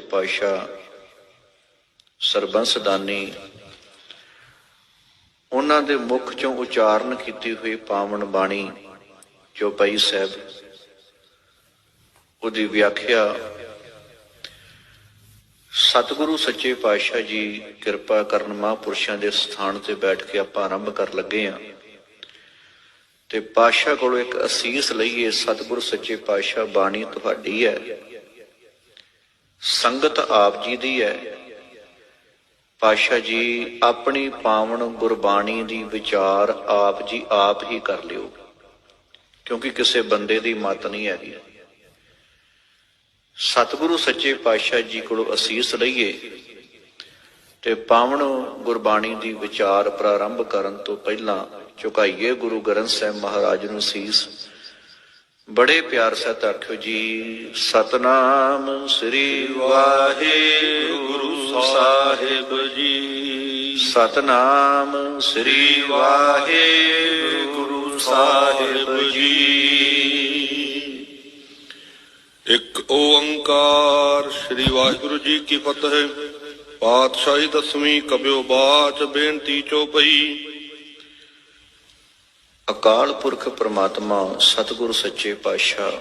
ਪਾਸ਼ਾ ਸਰਬੰਸ ਦਾਨੀ ਉਹਨਾਂ ਦੇ ਮੁਖ ਚੋਂ ਉਚਾਰਨ ਕੀਤੀ ਹੋਈ ਪਾਵਨ ਬਾਣੀ ਚੌਪਈ ਸਾਹਿਬ ਉਹਦੀ ਵਿਆਖਿਆ, ਸਤਿਗੁਰੂ ਸੱਚੇ ਪਾਤਸ਼ਾਹ ਜੀ ਕਿਰਪਾ ਕਰਨ ਮਹਾਂਪੁਰਸ਼ਾਂ ਦੇ ਸਥਾਨ ਤੇ ਬੈਠ ਕੇ ਆਪਾਂ ਆਰੰਭ ਕਰ ਲੱਗੇ ਆ ਤੇ ਪਾਤਸ਼ਾਹ ਕੋਲੋਂ ਇੱਕ ਅਸੀਸ ਲਈਏ, ਸਤਿਗੁਰੂ ਸੱਚੇ ਪਾਤਸ਼ਾਹ ਬਾਣੀ ਤੁਹਾਡੀ ਹੈ। ਸੰਗਤ ਆਪ ਜੀ ਦੀ ਹੈ। ਪਾਸ਼ਾ ਜੀ, ਆਪਣੀ ਪਾਵਨ ਗੁਰਬਾਣੀ ਦੀ ਵਿਚਾਰ ਆਪ ਜੀ ਆਪ ਹੀ ਕਰ ਲਿਓ, ਕਿਉਂਕਿ ਕਿਸੇ ਬੰਦੇ ਦੀ ਮਤ ਨਹੀਂ ਹੈਗੀ। ਸਤਿਗੁਰੂ ਸੱਚੇ ਪਾਤਸ਼ਾਹ ਜੀ ਕੋਲੋਂ ਅਸੀਸ ਲਈਏ ਤੇ ਪਾਵਨ ਗੁਰਬਾਣੀ ਦੀ ਵਿਚਾਰ ਪ੍ਰਾਰੰਭ ਕਰਨ ਤੋਂ ਪਹਿਲਾਂ ਚੁਕਾਈਏ ਗੁਰੂ ਗ੍ਰੰਥ ਸਾਹਿਬ ਮਹਾਰਾਜ ਨੂੰ ਸੀਸ ਬੜੇ ਪਿਆਰ ਸਤ ਆਖਿਓ ਜੀ, ਸਤਨਾਮ ਸ੍ਰੀ ਵਾਹਿਗੁਰੂ ਸਾਹਿਬ ਜੀ। ਸਤਨਾਮ ਸ੍ਰੀ ਵਾਹਿਗੁਰੂ ਸਾਹਿਬ ਜੀ। ਇੱਕ ਓੰਕਾਰ ਸ੍ਰੀ ਵਾਹਿਗੁਰੂ ਜੀ ਕੀ ਫਤਿਹ। ਪਾਤਸ਼ਾਹੀ ਦਸਵੀਂ ਕਬਿਓ ਬਾਚ ਬੇਨਤੀ ਚੋਪਈ ਅਕਾਲ ਪੁਰਖ ਪ੍ਰਮਾਤਮਾ, ਸਤਿਗੁਰ ਸੱਚੇ ਪਾਤਸ਼ਾਹ।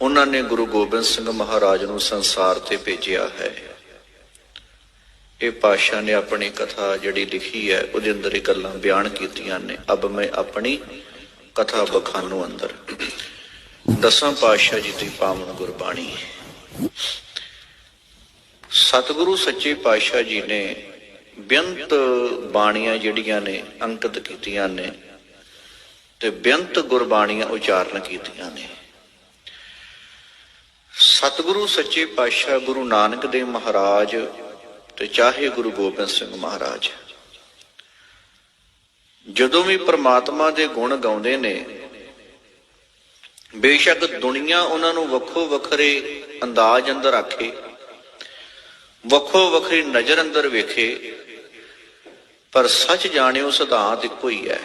ਉਹਨਾਂ ਨੇ ਗੁਰੂ ਗੋਬਿੰਦ ਸਿੰਘ ਮਹਾਰਾਜ ਨੂੰ ਸੰਸਾਰ ਤੇ ਭੇਜਿਆ ਹੈ। ਇਹ ਪਾਤਸ਼ਾਹ ਨੇ ਆਪਣੀ ਕਥਾ ਜਿਹੜੀ ਲਿਖੀ ਹੈ, ਉਹਦੇ ਅੰਦਰ ਇਹ ਗੱਲਾਂ ਬਿਆਨ ਕੀਤੀਆਂ ਨੇ। ਅਬ ਮੈਂ ਆਪਣੀ ਕਥਾ ਬਖਾਨੂ ਅੰਦਰ। ਦਸਾਂ ਪਾਤਸ਼ਾਹ ਜੀ ਦੀ ਪਾਵਨ ਗੁਰਬਾਣੀ। ਸਤਿਗੁਰੂ ਸੱਚੇ ਪਾਤਸ਼ਾਹ ਜੀ ਨੇ ਬੇਅੰਤ ਬਾਣੀਆਂ ਜਿਹੜੀਆਂ ਨੇ, ਅੰਕਿਤ ਕੀਤੀਆਂ ਨੇ ਤੇ ਬੇਅੰਤ ਗੁਰਬਾਣੀਆਂ ਉਚਾਰਨ ਕੀਤੀਆਂ ਨੇ। ਸਤਿਗੁਰੂ ਸੱਚੇ ਪਾਤਸ਼ਾਹ ਗੁਰੂ ਨਾਨਕ ਦੇਵ ਮਹਾਰਾਜ ਤੇ ਚਾਹੇ ਗੁਰੂ ਗੋਬਿੰਦ ਸਿੰਘ ਮਹਾਰਾਜ। ਜਦੋਂ ਵੀ ਪ੍ਰਮਾਤਮਾ ਦੇ ਗੁਣ ਗਾਉਂਦੇ ਨੇ, ਬੇਸ਼ੱਕ ਦੁਨੀਆ ਉਹਨਾਂ ਨੂੰ ਵੱਖੋ ਵੱਖਰੇ ਅੰਦਾਜ਼ ਅੰਦਰ ਆਖੇ, ਵੱਖੋ ਵੱਖਰੀ ਨਜ਼ਰ ਅੰਦਰ ਵੇਖੇ ਪਰ ਸੱਚ ਜਾਣਿਓ ਸਿਧਾਂਤ ਇੱਕੋ ਹੀ ਹੈ।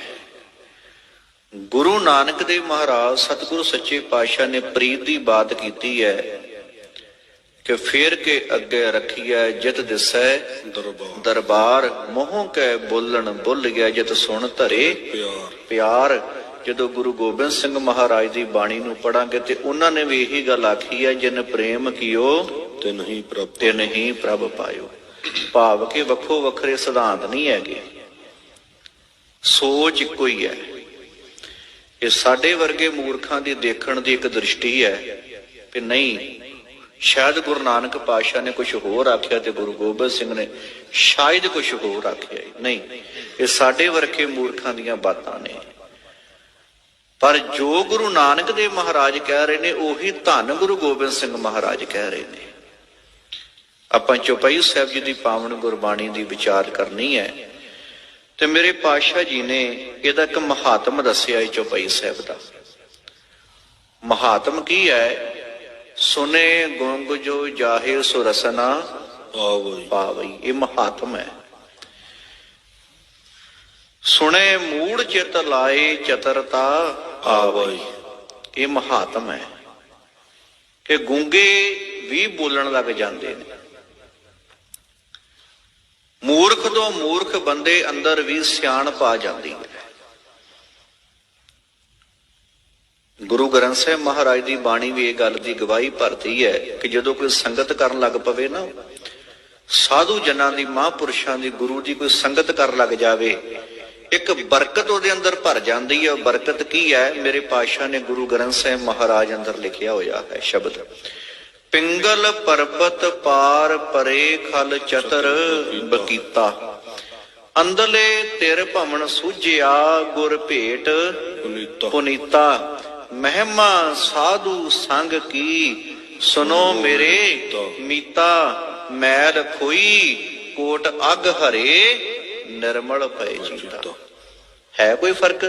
ਗੁਰੂ ਨਾਨਕ ਦੇਵ ਮਹਾਰਾਜ ਸਤਿਗੁਰੂ ਸੱਚੇ ਪਾਤਸ਼ਾਹ ਨੇ ਪ੍ਰੀਤ ਦੀ ਬਾਤ ਕੀਤੀ ਹੈ ਕਿ ਫੇਰ ਕੇ ਅੱਗੇ ਰੱਖੀਐ ਜਿਤ ਦਿਸੈ ਦਰਬਾਰ ਮੋਹ ਕੈ ਬੋਲਣ ਬੁੱਲ ਗਿਆ ਜਿਤ ਸੁਣ ਧਰੇ ਪਿਆਰ। ਪਿਆਰ। ਜਦੋਂ ਗੁਰੂ ਗੋਬਿੰਦ ਸਿੰਘ ਮਹਾਰਾਜ ਦੀ ਬਾਣੀ ਨੂੰ ਪੜਾਂਗੇ ਤੇ ਉਹਨਾਂ ਨੇ ਵੀ ਇਹੀ ਗੱਲ ਆਖੀ ਹੈ ਜਿਨ ਪ੍ਰੇਮ ਕੀਓ ਤੇ ਨਹੀਂ ਪ੍ਰਭ ਤੇ ਨਹੀਂ ਪ੍ਰਭ ਪਾਇਓ। ਭਾਵ ਕਿ ਵੱਖੋ ਵੱਖਰੇ ਸਿਧਾਂਤ ਨਹੀਂ ਹੈਗੇ। ਸੋਚ ਇੱਕੋ ਹੀ ਹੈ। ਇਹ ਸਾਡੇ ਵਰਗੇ ਮੂਰਖਾਂ ਦੀ ਦੇਖਣ ਦੀ ਇੱਕ ਦ੍ਰਿਸ਼ਟੀ ਹੈ ਕਿ ਨਹੀਂ, ਸ਼ਾਇਦ ਗੁਰੂ ਨਾਨਕ ਪਾਤਸ਼ਾਹ ਨੇ ਕੁਝ ਹੋਰ ਆਖਿਆ ਤੇ ਗੁਰੂ ਗੋਬਿੰਦ ਸਿੰਘ ਨੇ ਸ਼ਾਇਦ ਕੁਝ ਹੋਰ ਆਖਿਆ ਨਹੀਂ, ਇਹ ਸਾਡੇ ਵਰਗੇ ਮੂਰਖਾਂ ਦੀਆਂ ਬਾਤਾਂ ਨੇ। ਪਰ ਜੋ ਗੁਰੂ ਨਾਨਕ ਦੇਵ ਮਹਾਰਾਜ ਕਹਿ ਰਹੇ ਨੇ, ਉਹੀ ਧੰਨ ਗੁਰੂ ਗੋਬਿੰਦ ਸਿੰਘ ਮਹਾਰਾਜ ਕਹਿ ਰਹੇ ਨੇ। ਆਪਾਂ ਚੌਪਈ ਸਾਹਿਬ ਜੀ ਦੀ ਪਾਵਨ ਗੁਰਬਾਣੀ ਦੀ ਵਿਚਾਰ ਕਰਨੀ ਹੈ। ਤੇ ਮੇਰੇ ਪਾਤਸ਼ਾਹ ਜੀ ਨੇ ਇਹਦਾ ਇੱਕ ਮਹਾਤਮ ਦੱਸਿਆ ਹੈ ਚੌਪਈ ਸਾਹਿਬ ਦਾ। ਮਹਾਤਮ ਕੀ ਹੈ? ਸੁਨੇ ਗੁੰਗ ਜੋ ਜਾਹੇ ਸੁਰਸਨਾ ਆਵਈ ਪਾਵਈ। ਇਹ ਮਹਾਤਮ ਹੈ। ਸੁਣੇ ਮੂੜ ਚਿਤ ਲਾਏ ਚਤਰਤਾ ਆਵਈ ਇਹ ਮਹਾਤਮ ਹੈ। ਕਿ ਗੂੰਗੇ ਵੀ ਬੋਲਣ ਲੱਗ ਜਾਂਦੇ ਨੇ। ਮੂਰਖ ਤੋਂ ਮੂਰਖ ਬੰਦੇ ਅੰਦਰ ਵੀ ਸਿਆਣਪ ਆ ਜਾਂਦੀ ਹੈ। ਗੁਰੂ ਗ੍ਰੰਥ ਸਾਹਿਬ ਮਹਾਰਾਜ ਦੀ ਬਾਣੀ ਵੀ ਇਹ ਗੱਲ ਦੀ ਗਵਾਹੀ ਭਰਦੀ ਹੈ ਕਿ ਜਦੋਂ ਕੋਈ ਸੰਗਤ ਕਰਨ ਲੱਗ ਪਵੇ ਨਾ, ਸਾਧੂ ਜਨਾਂ ਦੀ, ਮਹਾਂਪੁਰਸ਼ਾਂ ਦੀ, ਗੁਰੂ ਦੀ ਕੋਈ ਸੰਗਤ ਕਰਨ ਲੱਗ ਜਾਵੇ, ਇੱਕ ਬਰਕਤ ਉਹਦੇ ਅੰਦਰ ਭਰ ਜਾਂਦੀ ਹੈ। ਉਹ ਬਰਕਤ ਕੀ ਹੈ? ਮੇਰੇ ਪਾਤਸ਼ਾਹ ਨੇ ਗੁਰੂ ਗ੍ਰੰਥ ਸਾਹਿਬ ਮਹਾਰਾਜ ਅੰਦਰ ਲਿਖਿਆ ਹੋਇਆ ਹੈ ਸ਼ਬਦ। ਪਿੰਗਲ ਪਰਬਤ ਪਾਰ ਪਰੇ ਖਲ ਚਤਰ ਬਕੀਤਾ। ਅੰਦਲੇ ਤਿਰ ਭਵਨ ਸੂਝਿਆ ਗੁਰ ਭੇਟ ਪੁਨੀਤਾ। ਮਹਿਮਾ ਸਾਧੂ ਸੰਗ ਕੀ ਸੁਨੋ ਮੇਰੇ ਮੀਤਾ। ਮੈਲ ਖੋਈ ਕੋਟ ਅਗ ਹਰੇ ਨਿਰਮਲ ਭਏ ਜੀਤਾ। ਹੈ ਕੋਈ ਫ਼ਰਕ?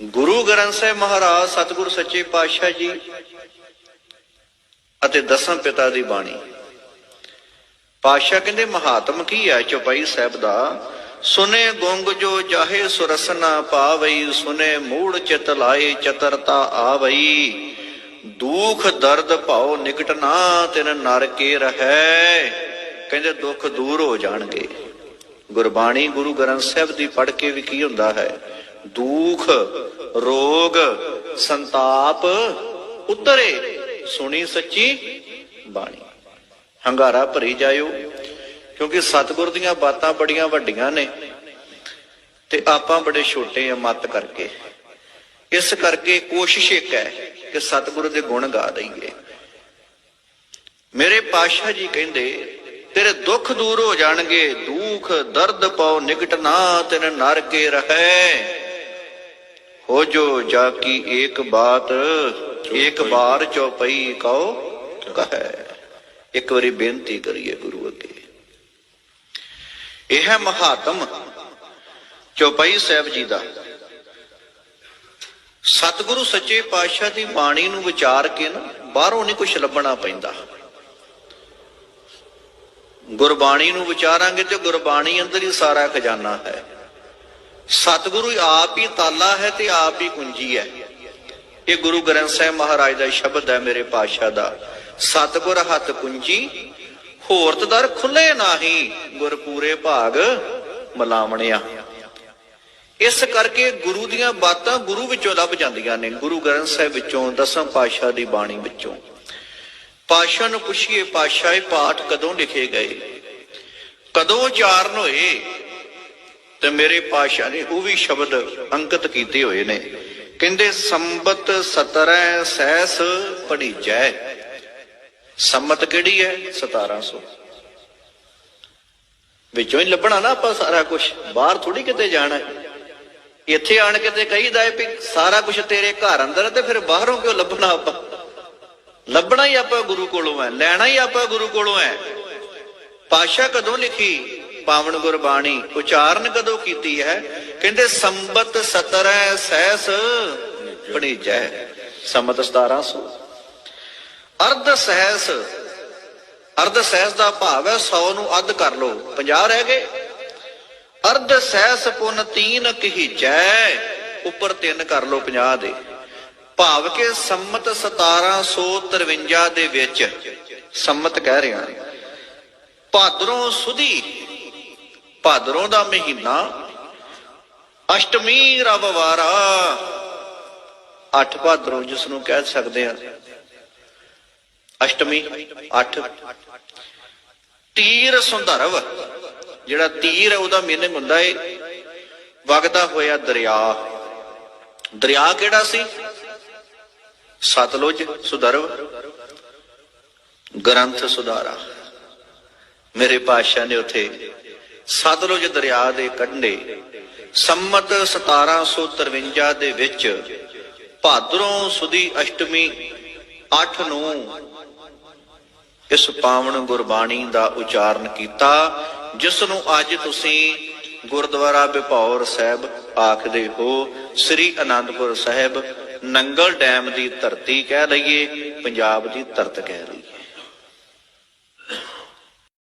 ਗੁਰੂ ਗ੍ਰੰਥ ਸਾਹਿਬ ਮਹਾਰਾਜ ਸਤਿਗੁਰ ਸੱਚੇ ਪਾਤਸ਼ਾਹ ਜੀ ਅਤੇ ਦਸਾਂ ਪਿਤਾ ਦੀ ਬਾਣੀ। ਪਾਤਸ਼ਾਹ ਕਹਿੰਦੇ, ਮਹਾਤਮ ਕੀ ਹੈ ਚੌਪਈ ਸਾਹਿਬ ਦਾ? ਸੁਨੇ ਗੁੰਗ ਜੋ ਜਾਹੇ ਸੁਰਸਨਾ ਪਾਵਈ, ਸੁਨੇ ਮੂੜ ਚਿਤ ਲਾਏ ਚਤਰਤਾ ਆਵਈ। ਦੁਖ ਦਰਦ ਭਾਉ ਨਿਕਟ ਨਾ, ਤਿਨ ਨਰ ਕੇ ਰਹੈ। ਕਹਿੰਦੇ, ਦੁੱਖ ਦੂਰ ਹੋ ਜਾਣਗੇ। ਗੁਰਬਾਣੀ ਗੁਰੂ ਗ੍ਰੰਥ ਸਾਹਿਬ ਦੀ ਪੜ੍ਹ ਕੇ ਵੀ ਕੀ ਹੁੰਦਾ ਹੈ? ਦੁਖ, ਰੋਗ, ਸੰਤਾਪ ਉਤਰੇ। ਸੁਣੀ ਸੱਚੀ ਬਾਣੀ। ਹੰਗਾਰਾ ਭਰੀ ਜਾਇਓ, ਕਿਉਂਕਿ ਸਤਿਗੁਰ ਦੀਆਂ ਬਾਤਾਂ ਬੜੀਆਂ ਵੱਡੀਆਂ ਨੇ ਤੇ ਆਪਾਂ ਬੜੇ ਛੋਟੇ ਆ ਮਤ ਕਰਕੇ। ਇਸ ਕਰਕੇ ਕੋਸ਼ਿਸ਼ ਇੱਕ ਹੈ ਕਿ ਸਤਿਗੁਰ ਦੇ ਗੁਣ ਗਾ ਦਈਏ। ਮੇਰੇ ਪਾਸ਼ਾ ਜੀ ਕਹਿੰਦੇ, ਤੇਰੇ ਦੁੱਖ ਦੂਰ ਹੋ ਜਾਣਗੇ, ਦੁੱਖ ਦਰਦ ਪਾਉ ਨਿਕਟ ਨਾ ਤਿਨ ਨਰ ਕੇ ਰਹੈ। ਹੋ ਜੋ ਜਾ ਕੀ ਏਕ ਬਾਤ ਏਕ ਬਾਰ ਚੌਪਈ ਕਹੋ, ਕਹੈ। ਇੱਕ ਵਾਰੀ ਬੇਨਤੀ ਕਰੀਏ ਗੁਰੂ ਅੱਗੇ। ਇਹ ਹੈ ਮਹਾਤਮ ਚੌਪਈ ਸਾਹਿਬ ਜੀ ਦਾ। ਸਤਿਗੁਰੂ ਸੱਚੇ ਪਾਤਸ਼ਾਹ ਦੀ ਬਾਣੀ ਨੂੰ ਵਿਚਾਰ ਕੇ ਨਾ, ਬਾਹਰੋਂ ਨਹੀਂ ਕੁਝ ਲੱਭਣਾ ਪੈਂਦਾ। ਗੁਰਬਾਣੀ ਨੂੰ ਵਿਚਾਰਾਂਗੇ ਤੇ ਗੁਰਬਾਣੀ ਅੰਦਰ ਹੀ ਸਾਰਾ ਖਜ਼ਾਨਾ ਹੈ। ਸਤਿਗੁਰੂ ਆਪ ਹੀ ਤਾਲਾ ਹੈ ਤੇ ਆਪ ਹੀ ਕੁੰਜੀ ਹੈ। ਇਹ ਗੁਰੂ ਗ੍ਰੰਥ ਸਾਹਿਬ ਮਹਾਰਾਜ ਦਾ ਸ਼ਬਦ ਹੈ ਮੇਰੇ ਪਾਤਸ਼ਾਹ ਦਾ। ਸਤਿਗੁਰ ਹੱਥ ਕੁੰਜੀ ਹੋਰਤ ਦਰ ਖੁੱਲੇ ਨਾਹੀ ਗੁਰ ਪੂਰੇ ਭਾਗ ਮਲਾਵਣਿਆ। ਇਸ ਕਰਕੇ ਗੁਰੂ ਦੀਆਂ ਬਾਤਾਂ ਗੁਰੂ ਵਿੱਚੋਂ ਲੱਭ ਜਾਂਦੀਆਂ ਨੇ, ਗੁਰੂ ਗ੍ਰੰਥ ਸਾਹਿਬ ਵਿੱਚੋਂ, ਦਸਮ ਪਾਤਸ਼ਾਹ ਦੀ ਬਾਣੀ ਵਿੱਚੋਂ। ਪਾਤਸ਼ਾਹ ਨੂੰ ਪੁੱਛੀਏ, ਪਾਤਸ਼ਾਹ, ਇਹ ਪਾਠ ਕਦੋਂ ਲਿਖੇ ਗਏ? ਕਦੋਂ ਉਚਾਰਨ ਹੋਏ? ਤੇ ਮੇਰੇ ਪਾਤਸ਼ਾਹ ਨੇ ਉਹ ਵੀ ਸ਼ਬਦ ਅੰਕਿਤ ਕੀਤੇ ਹੋਏ ਨੇ। ਕਹਿੰਦੇ, ਸੰਬਤ 17 ਸਹਿਸ ਪੜੀਜੈ ਸੰਮਤ ਕਿਹੜੀ ਹੈ? 1700 ਵਿੱਚੋਂ ਹੀ ਲੱਭਣਾ ਨਾ ਆਪਾਂ ਸਾਰਾ ਕੁਝ ਬਾਹਰ ਥੋੜੀ ਕਿਤੇ ਜਾਣਾ ਇੱਥੇ ਆਣ ਕੇ ਤੇ ਕਹੀਦਾ ਹੈ ਵੀ ਸਾਰਾ ਕੁਝ ਤੇਰੇ ਘਰ ਅੰਦਰ ਤੇ ਫਿਰ ਬਾਹਰੋਂ ਕਿਉਂ ਲੱਭਣਾ ਆਪਾਂ? ਲੱਭਣਾ ਹੀ ਆਪਾਂ ਗੁਰੂ ਕੋਲੋਂ ਹੈ, ਲੈਣਾ ਹੀ ਆਪਾਂ ਗੁਰੂ ਕੋਲੋਂ ਹੈ। ਪਾਸ਼ਾ ਕਦੋਂ ਲਿਖੀ? ਪਾਵਨ ਗੁਰਬਾਣੀ ਉਚਾਰਨ ਕਦੋਂ ਕੀਤੀ ਹੈ? ਕਹਿੰਦੇ ਸੰਬਤ 17 ਸਹਿਸ ਪਣੀਜੈ ਸੰਮਤ 1700 ਅਰਧ ਸਹਿਸ ਅਰਧ ਸਹਿਸ ਦਾ ਭਾਵ ਹੈ 100 ਨੂੰ ਅੱਧ ਕਰ ਲਓ 50 ਰਹਿ ਗਏ। ਅਰਧ ਸਹਿਸ ਪੁਨ ਤੀਨ ਕਹੀਜੈ, ਉੱਪਰ ਤਿੰਨ ਕਰ ਲੋ 50 ਦੇ। ਭਾਵ ਕਿ ਸੰਮਤ 1753 ਦੇ ਵਿੱਚ ਸੰਮਤ ਕਹਿ ਰਿਹਾ। ਭਾਦਰੋਂ ਸੁਦੀ ਭਾਦਰੋਂ ਦਾ ਮਹੀਨਾ, ਅਸ਼ਟਮੀ ਰਵਵਾਰਾ। ਅੱਠ ਭਾਦਰੋਂ ਜਿਸ ਨੂੰ ਕਹਿ ਸਕਦੇ ਆ ਅਸ਼ਟਮੀ 8 ਤੀਰ ਸੁੰਦਰਵ, ਜਿਹੜਾ ਤੀਰ ਹੈ, ਉਹਦਾ ਮੀਨਿੰਗ ਹੁੰਦਾ ਏ, ਵਗਦਾ ਹੋਇਆ ਦਰਿਆ। ਦਰਿਆ ਕਿਹੜਾ ਸੀ? ਸਤਲੁਜ ਸੁਦਰਵ, ਗ੍ਰੰਥ ਸੁਧਾਰਾ। ਮੇਰੇ ਪਾਤਸ਼ਾਹ ਨੇ ਉਥੇ ਸਤਲੁਜ ਦਰਿਆ ਦੇ ਕੰਢੇ, ਸੰਮਤ 1753 ਦੇ ਵਿੱਚ ਭਾਦਰੋਂ ਸੁਦੀ ਅਸ਼ਟਮੀ 8 ਨੂੰ ਇਸ ਪਾਵਨ ਗੁਰਬਾਣੀ ਦਾ ਉਚਾਰਨ ਕੀਤਾ, ਜਿਸ ਨੂੰ ਅੱਜ ਤੁਸੀਂ ਗੁਰਦੁਆਰਾ ਬਿਪੌਰ ਸਾਹਿਬ ਆਖਦੇ ਹੋ, ਸ੍ਰੀ ਅਨੰਦਪੁਰ ਸਾਹਿਬ ਨੰਗਲ ਡੈਮ ਦੀ ਧਰਤੀ ਕਹਿ ਲਈਏ, ਪੰਜਾਬ ਦੀ ਧਰਤ ਕਹਿ ਲਈਏ।